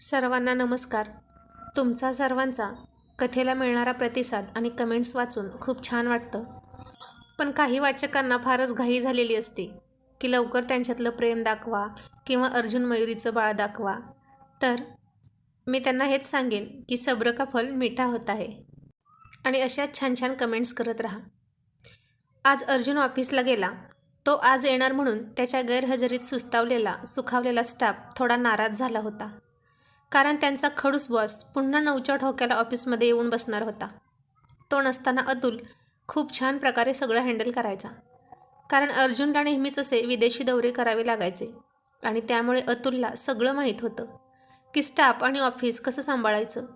सर्वांना नमस्कार. तुमचा सर्वांचा कथेला मिळणारा प्रतिसाद आणि कमेंट्स वाचून खूप छान वाटतं. पण काही वाचकांना फारच घाई झालेली असते की लवकर त्यांच्यातलं प्रेम दाखवा किंवा अर्जुन मयुरीचं बाळ दाखवा. तर मी त्यांना हेच सांगेन की सब्र का फल मिठा होत आहे. आणि अशाच छान छान कमेंट्स करत राहा. आज अर्जुन ऑफिसला गेला. तो आज येणार म्हणून त्याच्या गैरहजेरीत सुस्तावलेला सुखावलेला स्टाफ थोडा नाराज झाला होता. कारण त्यांचा खडूस बॉस पुन्हा नऊच्या ठोक्याला ऑफिसमध्ये येऊन बसणार होता. तो नसताना अतुल खूप छान प्रकारे सगळं हँडल करायचा. कारण अर्जुनला नेहमीच असे विदेशी दौरे करावे लागायचे आणि त्यामुळे अतुलला सगळं माहीत होतं की स्टाफ आणि ऑफिस कसं सांभाळायचं.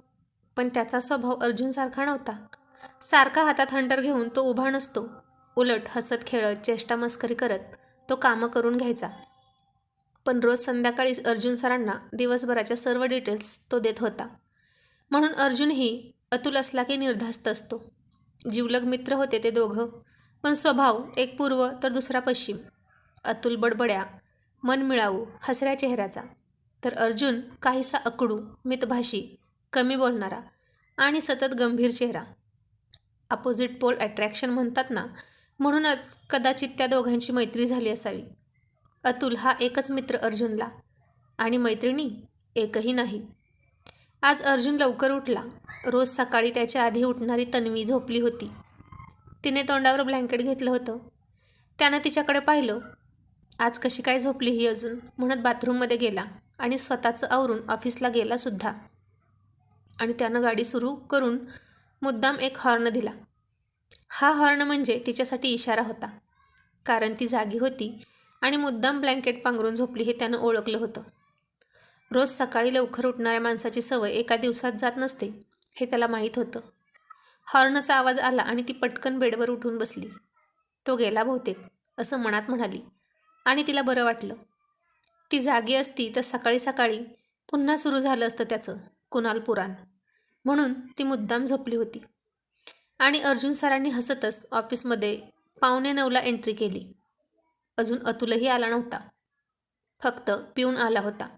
पण त्याचा स्वभाव अर्जुनसारखा नव्हता. सारखा हातात हंटर घेऊन तो उभा नसतो. उलट हसत खेळत चेष्टा मस्करी करत तो कामं करून घ्यायचा. पण रोज संध्याकाळी अर्जुन सरांना दिवसभराच्या सर्व डिटेल्स तो देत होता. म्हणून अर्जुनही अतुल असला की निर्धास्त असतो. जीवलग मित्र होते ते दोघं पण स्वभाव एक पूर्व तर दुसरा पश्चिम. अतुल बडबड्या मन मिळावू हसऱ्या चेहऱ्याचा. तर अर्जुन काहीसा अकडू मितभाषी कमी बोलणारा आणि सतत गंभीर चेहरा. अपोजिट पोल अट्रॅक्शन म्हणतात ना म्हणूनच कदाचित त्या दोघांची मैत्री झाली असावी. अतुल हा एकच मित्र अर्जुनला आणि मैत्रिणी एकही नाही. आज अर्जुन लवकर उठला. रोज सकाळी त्याच्या आधी उठणारी तन्वी झोपली होती. तिने तोंडावर ब्लँकेट घेतलं होतं. त्यानं तिच्याकडे पाहिलं. आज कशी काय झोपली ही अजून? म्हणत बाथरूममध्ये गेला आणि स्वतःचं आवरून ऑफिसला गेलासुद्धा आणि त्यानं गाडी सुरू करून मुद्दाम एक हॉर्न दिला. हा हॉर्न म्हणजे तिच्यासाठी इशारा होता. कारण ती जागी होती आणि मुद्दाम ब्लँकेट पांघरून झोपली हे त्यानं ओळखलं होतं. रोज सकाळी लवकर उठणाऱ्या माणसाची सवय एका दिवसात जात नसते हे त्याला माहीत होतं. हॉर्नचा आवाज आला आणि ती पटकन बेडवर उठून बसली. तो गेला बहुतेक असं मनात म्हणाली. आणि तिला बरं वाटलं. ती जागी असती तर सकाळी सकाळी पुन्हा सुरू झालं असतं त्याचं कुणाल पुराण. म्हणून ती मुद्दाम झोपली होती. आणि अर्जुन सरांनी हसतच ऑफिसमध्ये पावणे नऊला एंट्री केली. अजून अतुलही आला नव्हता. फक्त पिऊन आला होता.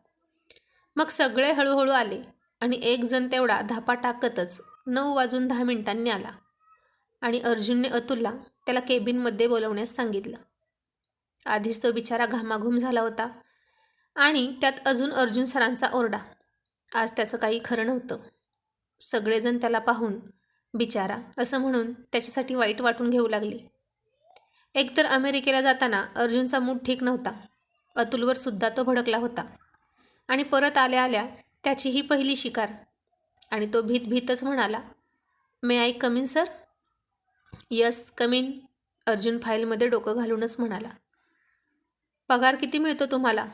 मग सगळे हळूहळू आले आणि एक जण तेवढा धापा टाकतच नऊ वाजून दहा मिनिटांनी आला आणि अर्जुनने अतुलला त्याला केबिनमध्ये बोलवण्यास सांगितलं. आधीच तो बिचारा घामाघूम झाला होता आणि त्यात अजून अर्जुन सरांचा ओरडा. आज त्याचं काही खरं नव्हतं. सगळेजण त्याला पाहून बिचारा असं म्हणून त्याच्यासाठी वाईट वाटून घेऊ लागले. एकतर अमेरिकेला जाताना अर्जुनचा मूड ठीक नव्हता. अतुलवर सुद्धा तो भडकला होता. आणि परत आल्या आल्या त्याची ही पहिली शिकार. आणि तो भीत भीतच म्हणाला may I come in sir yes come in Arjun फाईलमध्ये डोकं घालूनच म्हणाला. पगार किती मिळतो तुम्हाला?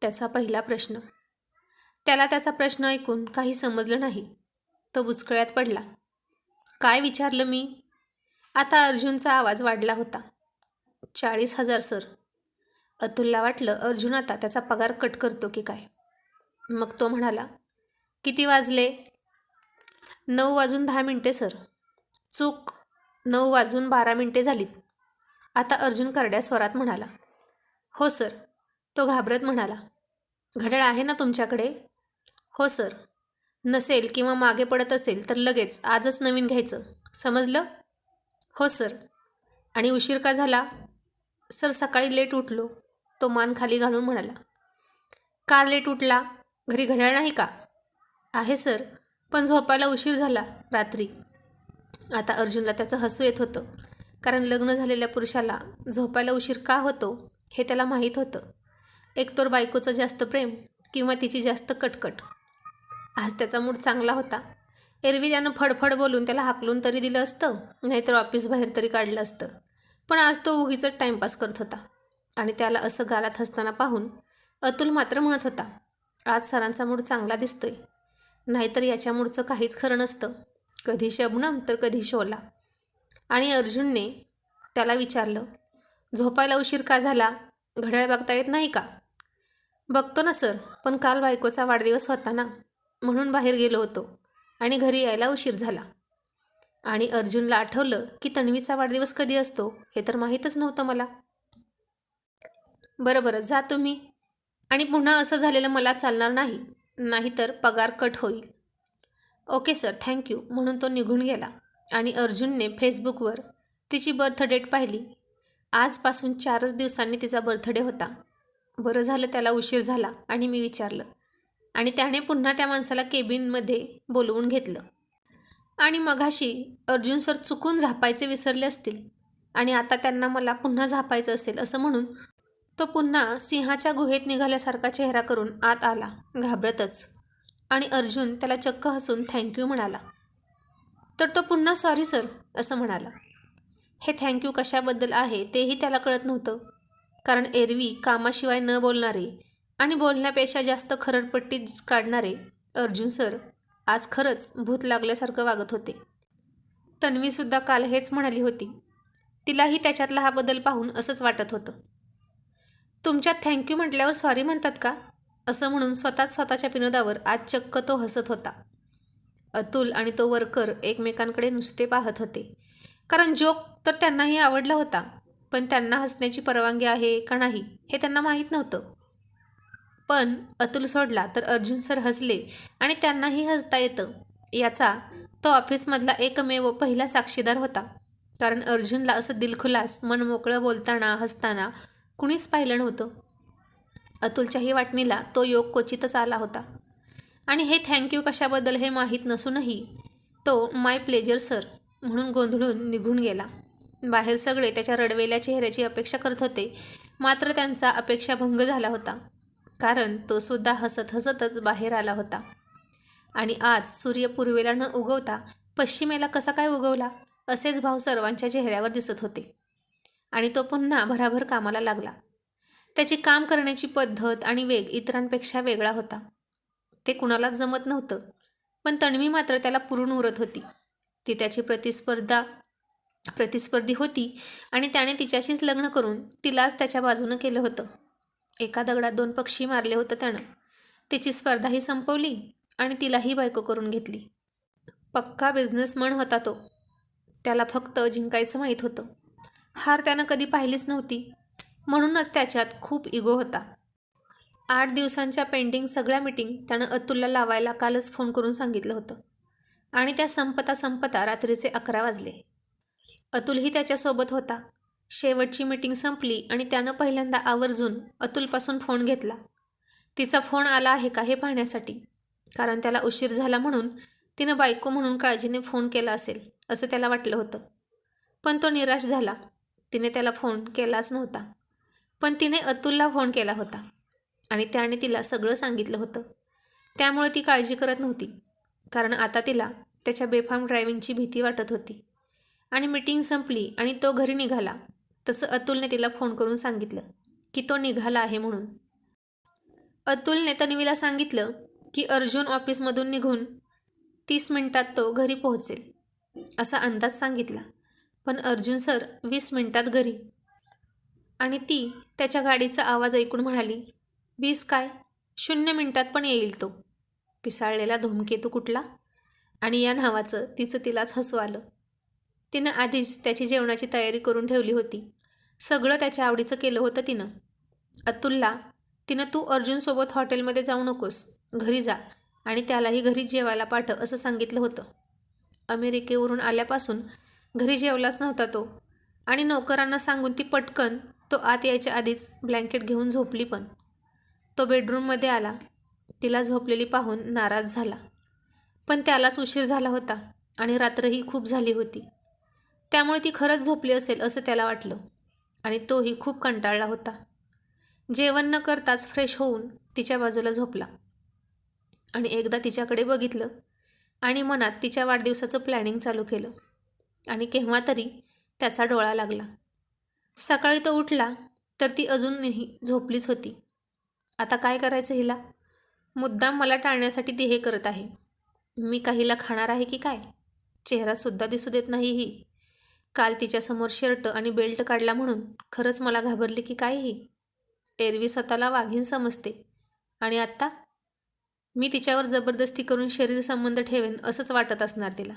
त्याचा पहिला प्रश्न. त्याला त्याचा प्रश्न ऐकून काही समजलं नाही. तो बुचकळ्यात पडला. काय विचारलं मी? आता अर्जुनचा आवाज वाढला होता. चाळीस हजार सर. अतुलला वाटलं अर्जुन आता त्याचा पगार कट करतो की काय? मग तो म्हणाला किती वाजले? नऊ वाजून दहा मिनटे सर. चूक. नऊ वाजून बारा मिनटे झालीत. आता अर्जुन करड्या स्वरात म्हणाला हो सर. तो घाबरत म्हणाला घड्याळ आहे ना तुमच्याकडे? हो सर. नसेल किंवा मागे पडत असेल तर लगेच आजच नवीन घ्यायचं. समजलं? हो सर. आणि उशीर का झाला? सर सकाळी लेट उठलो. तो मान खाली घालून म्हणाला का लेट उठला? घरी घड्याळ नाही का? आहे सर पण झोपायला उशीर झाला रात्री. आता अर्जुनला त्याचं हसू येत होतं कारण लग्न झालेल्या पुरुषाला झोपायला उशीर का होतो हे त्याला माहीत होतं. एकतर बायकोचं जास्त प्रेम किंवा तिची जास्त कटकट. आज त्याचा मूड चांगला होता. एरवी त्यानं फडफड बोलून त्याला हाकलून तरी दिलं असतं नाहीतर ऑफिस बाहेर तरी काढलं असतं. पण आज तो उगीच टाईमपास करत होता. आणि त्याला असं गालात हसताना पाहून अतुल मात्र म्हणत होता आज सरांचा मूड चांगला दिसतोय. नाहीतर याच्या मूडचं काहीच खरं नसतं. कधी शबनम तर कधी शोला. आणि अर्जुनने त्याला विचारलं झोपायला उशीर का झाला? घड्याळ बघता येत नाही का? बघतो ना सर पण काल बायकोचा वाढदिवस होता ना. म्हणून बाहेर गेलो होतो आणि घरी यायला उशीर झाला. आणि अर्जुनला आठवलं की तन्वीचा वाढदिवस कधी असतो हे तर माहीतच नव्हतं मला. बरं बरं जा तुम्ही. आणि पुन्हा असं झालेलं मला चालणार नाही नाहीतर पगार कट होईल. ओके सर थँक्यू म्हणून तो निघून गेला. आणि अर्जुनने फेसबुकवर तिची बर्थ डेट पाहिली. आजपासून चारच दिवसांनी तिचा बर्थडे होता. बरं झालं त्याला उशीर झाला आणि मी विचारलं. आणि त्याने पुन्हा त्या माणसाला केबिनमध्ये बोलवून घेतलं. आणि मघाशी अर्जुन सर चुकून झापायचे विसरले असतील आणि आता त्यांना मला पुन्हा झापायचं असेल असं म्हणून तो पुन्हा सिंहाच्या गुहेत निघाल्यासारखा चेहरा करून आत आला घाबरतच. आणि अर्जुन त्याला चक्क हसून थँक्यू म्हणाला. तर तो पुन्हा सॉरी सर असं म्हणाला. हे थँक्यू कशाबद्दल आहे तेही त्याला कळत नव्हतं. कारण एरवी कामाशिवाय न बोलणारे आणि बोलण्यापेक्षा जास्त खरडपट्टी काढणारे अर्जुन सर आज खरंच भूत लागल्यासारखं वागत होते. तन्वीसुद्धा काल हेच म्हणाली होती. तिलाही त्याच्यातला हा बदल पाहून असंच वाटत होतं. तुमच्यात थँक्यू म्हटल्यावर सॉरी म्हणतात का? असं म्हणून स्वतःच स्वतःच्या विनोदावर आज चक्क तो हसत होता. अतुल आणि तो वर्कर एकमेकांकडे नुसते पाहत होते. कारण जोक तर त्यांनाही आवडला होता. पण त्यांना हसण्याची परवानगी आहे का नाही हे त्यांना माहीत नव्हतं. पण अतुल सोडला तर अर्जुन सर हसले आणि त्यांनाही हसता येतं. याचा तो ऑफिसमधला एकमेव पहिला साक्षीदार होता. कारण अर्जुनला असं दिलखुलास मनमोकळं बोलताना हसताना कुणीच पाहिलं नव्हतं. अतुलच्याही वाटणीला तो योग क्वचितच आला होता. आणि हे थँक्यू कशाबद्दल हे माहीत नसूनही तो माय प्लेजर सर म्हणून गोंधळून निघून गेला. बाहेर सगळे त्याच्या रडवेल्या चेहऱ्याची अपेक्षा करत होते. मात्र त्यांचा अपेक्षाभंग झाला होता. कारण तो सुद्धा हसत हसतच बाहेर आला होता. आणि आज सूर्य पूर्वेला न उगवता पश्चिमेला कसा काय उगवला असेच भाव सर्वांच्या चेहऱ्यावर दिसत होते. आणि तो पुन्हा भराभर कामाला लागला. त्याची काम करण्याची पद्धत आणि वेग इतरांपेक्षा वेगळा होता. ते कुणालाच जमत नव्हतं पण तन्वी मात्र त्याला पुरून उरत होती. ती त्याची प्रतिस्पर्धा प्रतिस्पर्धी होती आणि त्याने तिच्याशीच लग्न करून तिलाच त्याच्या बाजूनं केलं होतं. एका दगडात दोन पक्षी मारले होतं त्यानं. तिची स्पर्धाही संपवली आणि तिलाही बायको करून घेतली. पक्का बिझनेसमन होता तो. त्याला फक्त जिंकायचं माहीत होतं. हार त्यानं कधी पाहिलीच नव्हती. म्हणूनच त्याच्यात खूप इगो होता. आठ दिवसांच्या पेंडिंग सगळ्या मिटिंग त्यानं अतुलला लावायला कालच फोन करून सांगितलं होतं. आणि त्या संपता संपता रात्रीचे अकरा वाजले. अतुलही त्याच्यासोबत होता. शेवटची मीटिंग संपली आणि त्यानं पहिल्यांदा आवर्जून अतुलपासून फोन घेतला. तिचा फोन आला आहे का हे पाहण्यासाठी? कारण त्याला उशीर झाला म्हणून तिनं बायको म्हणून काळजीने फोन केला असेल असं त्याला वाटलं होतं. पण तो निराश झाला. तिने त्याला फोन केलाच नव्हता. पण तिने अतुलला फोन केला होता आणि त्याने तिला सगळं सांगितलं होतं. त्यामुळे ती काळजी करत नव्हती. कारण आता तिला त्याच्या बेफाम ड्रायव्हिंगची भीती वाटत होती. आणि मीटिंग संपली आणि तो घरी निघाला. तसं अतुलने तिला फोन करून सांगितलं की तो निघाला आहे म्हणून. अतुलने तन्वीला सांगितलं की अर्जुन ऑफिसमधून निघून तीस मिनिटात तो घरी पोहोचेल असा अंदाज सांगितला. पण अर्जुन सर वीस मिनिटात घरी. आणि ती त्याच्या गाडीचा आवाज ऐकून म्हणाली वीस काय? शून्य मिनिटात पण येईल तो. पिसाळलेला धूमकेतू कुठला? आणि या नावाचं तिचं तिलाच हसू आलं. तिनं आधीच त्याची जेवणाची तयारी करून ठेवली होती. सगळं त्याच्या आवडीचं केलं होतं तिनं. अतुलला तिनं तू अर्जुनसोबत हॉटेलमध्ये जाऊ नकोस. घरी जा आणि त्यालाही घरी जेवायला पाठव असं सांगितलं होतं. अमेरिकेवरून आल्यापासून घरी जेवलाच नव्हता तो आणि नोकरांना सांगून ती पटकन तो आत यायच्या आधीच ब्लँकेट घेऊन झोपली पण. तो बेडरूममध्ये आला. तिला झोपलेली पाहून नाराज झाला. पण त्यालाच उशीर झाला होता आणि रात्रही खूप झाली होती. त्यामुळे ती खरंच झोपली असेल असं त्याला वाटलं. आणि तोही खूप कंटाळला होता. जेवण न करताच फ्रेश होऊन तिच्या बाजूला झोपला. आणि एकदा तिच्याकडे बघितलं आणि मनात तिच्या वाढदिवसाचं प्लॅनिंग चालू केलं. आणि केव्हा तरी त्याचा डोळा लागला. सकाळी तो उठला तर ती अजूनही झोपलीच होती. आता काय करायचं हिला? मुद्दाम मला टाळण्यासाठी ती हे करत आहे. मी काहीला खाणार आहे की काय? चेहरासुद्धा दिसू देत नाही ही. काल तिच्यासमोर शर्ट आणि बेल्ट काढला म्हणून खरंच मला घाबरले की काय ही एरवी स्वतःला वाघीन समजते. आणि आत्ता? मी तिच्यावर जबरदस्ती करून शरीर संबंध ठेवेन असंच वाटत असणार तिला.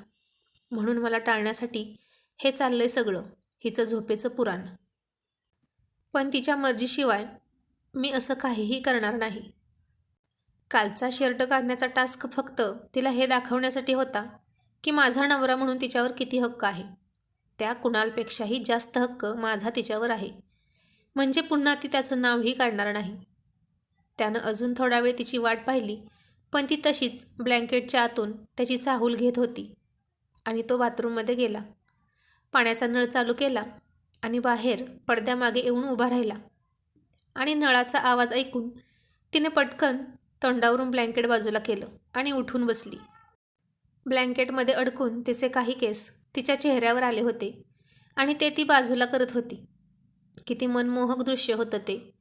म्हणून मला टाळण्यासाठी हे चाललंय सगळं हिचं झोपेचं पुराण. पण तिच्या मर्जीशिवाय मी असं काहीही करणार नाही. कालचा शर्ट काढण्याचा टास्क फक्त तिला हे दाखवण्यासाठी होता की माझा नवरा म्हणून तिच्यावर किती हक्क आहे. त्या कुणालपेक्षाही जास्त हक्क माझा तिच्यावर आहे. म्हणजे पुन्हा ती त्याचं नावही काढणार नाही. त्यानं अजून थोडा वेळ तिची वाट पाहिली पण ती तशीच ब्लँकेटच्या आतून त्याची चाहूल घेत होती आणि तो बाथरूममध्ये गेला. पाण्याचा नळ चालू केला आणि बाहेर पडद्यामागे येऊन उभा राहिला आणि नळाचा आवाज ऐकून तिने पटकन तोंडावरून ब्लँकेट बाजूला केलं आणि उठून बसली. ब्लँकेटमध्ये अडकून तिचे काही केस तिच्या चेहऱ्यावर आले होते आणि ते ती बाजूला करत होती. किती मनमोहक दृश्य होतं ते.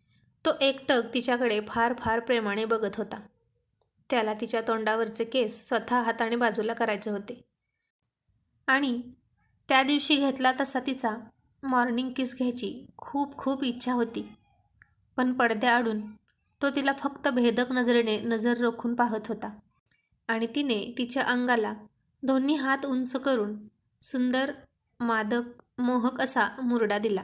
तो एकटक तिच्याकडे फार फार प्रेमाने बघत होता. त्याला तिच्या तोंडावरचे केस स्वतः हाताने बाजूला करायचे होते. आणि त्या दिवशी घेतला तसा तिचा मॉर्निंग किस घ्यायची खूप खूप इच्छा होती. पण पडद्याआडून तो तिला फक्त भेदक नजरेने नजर रोखून पाहत होता. आणि तिने तिच्या अंगाला दोन्ही हात उंच करून सुंदर मादक मोहक असा मुरडा दिला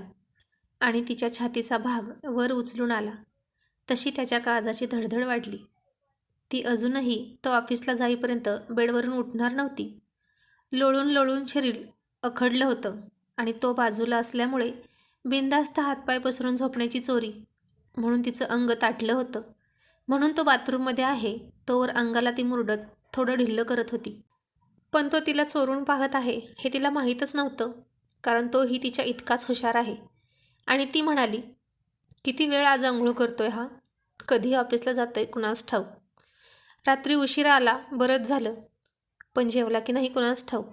आणि तिच्या छातीचा भाग वर उचलून आला. तशी त्याच्या काळजाची धडधड वाढली. ती अजूनही तो ऑफिसला जाईपर्यंत बेडवरून उठणार नव्हती. लोळून लोळून शरीर अखडलं होतं आणि तो बाजूला असल्यामुळे बिंदास्त हातपाय पसरून झोपण्याची चोरी म्हणून तिचं अंग ताटलं होतं. म्हणून तो बाथरूममध्ये आहे तोवर अंगाला ती मुरडत थोडं ढिल्लं करत होती. पण तो तिला चोरून पाहत आहे हे तिला माहीतच नव्हतं कारण तोही तिच्या इतकाच हुशार आहे. आणि ती म्हणाली किती वेळ आज आंघोळ करतोय हा? कधी ऑफिसला जातोय कुणास ठाऊक? रात्री उशिरा आला बरंच झालं पण जेवला की नाही कुणास ठाऊक?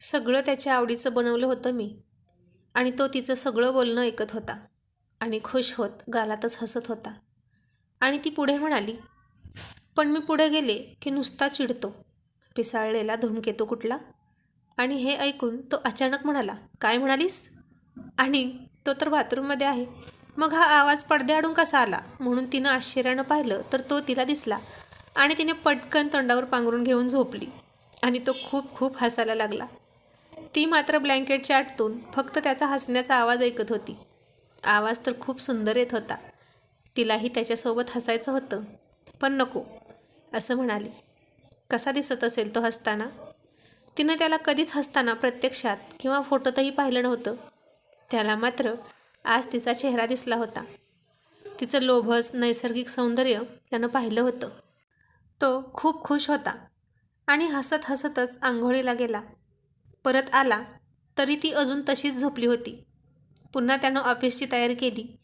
सगळं त्याच्या आवडीचं बनवलं होतं मी. आणि तो तिचं सगळं बोलणं ऐकत होता. आणि खुश होत गालातच हसत होता. आणि ती पुढे म्हणाली पण मी पुढे गेले की नुसता चिडतो. पिसाळलेला धूमकेतू कुठला? आणि हे ऐकून तो अचानक म्हणाला काय म्हणालीस? आणि तो तर बाथरूममध्ये आहे. मग हा आवाज पडद्याआडून कसा आला? म्हणून तिनं आश्चर्यानं पाहिलं तर तो तिला दिसला आणि तिने पटकन तोंडावर पांघरून घेऊन झोपली आणि तो खूप खूप हसायला लागला. ती मात्र ब्लँकेटच्या आटतून फक्त त्याचा हसण्याचा आवाज ऐकत होती. आवाज तर खूप सुंदर येत होता. तिलाही त्याच्यासोबत हसायचं होतं. पण नको असं म्हणाली. कसा दिसत असेल तो हसताना? तिनं त्याला कधीच हसताना प्रत्यक्षात किंवा फोटोतही पाहिलं नव्हतं. त्याला मात्र आज तिचा चेहरा दिसला होता. तिचं लोभस नैसर्गिक सौंदर्य त्यानं पाहिलं होतं. तो खूप खुश होता आणि हसत हसतच आंघोळीला गेला. परत आला तरी ती अजून तशीच झोपली होती. पुन्हा त्यानं ऑफिसची तयारी केली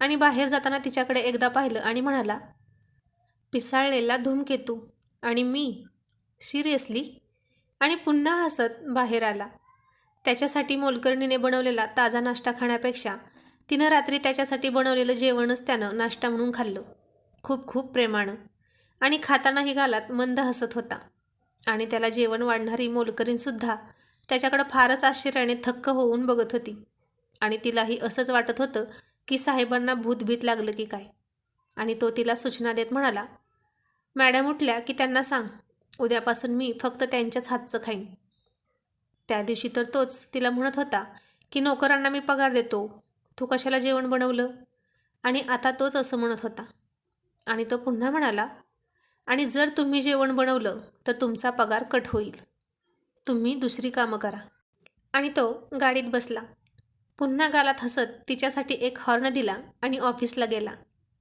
आणि बाहेर जाताना तिच्याकडे एकदा पाहिलं आणि म्हणाला पिसाळलेला धूमकेतू आणि मी सिरियसली? आणि पुन्हा हसत बाहेर आला. त्याच्यासाठी मोलकर्णीने बनवलेला ताजा नाश्ता खाण्यापेक्षा तिनं रात्री त्याच्यासाठी बनवलेलं जेवणच त्यानं नाश्ता म्हणून खाल्लं. खूप खूप प्रेमानं. आणि खातानाही गालात मंद हसत होता. आणि त्याला जेवण वाढणारी मोलकरीणसुद्धा त्याच्याकडं फारच आश्चर्याने थक्क होऊन बघत होती. आणि तिलाही असंच वाटत होतं की साहेबांना भूतभीत लागलं की काय. आणि तो तिला सूचना देत म्हणाला मॅडम उठल्या की त्यांना सांग. उद्यापासून मी फक्त त्यांच्याच हातचं खाईन. त्या दिवशी तर तोच तिला म्हणत होता की नोकरांना मी पगार देतो. तू कशाला जेवण बनवलं? आणि आता तोच असं म्हणत होता. आणि तो पुन्हा म्हणाला आणि जर तुम्ही जेवण बनवलं तर तुमचा पगार कट होईल. तुम्ही दुसरी कामं करा. आणि तो गाडीत बसला. पुन्हा गालात हसत तिच्यासाठी एक हॉर्न दिला आणि ऑफिसला गेला.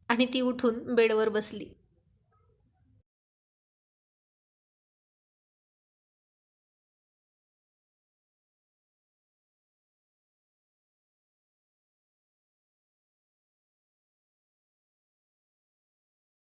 आणि ती उठून बेडवर बसली.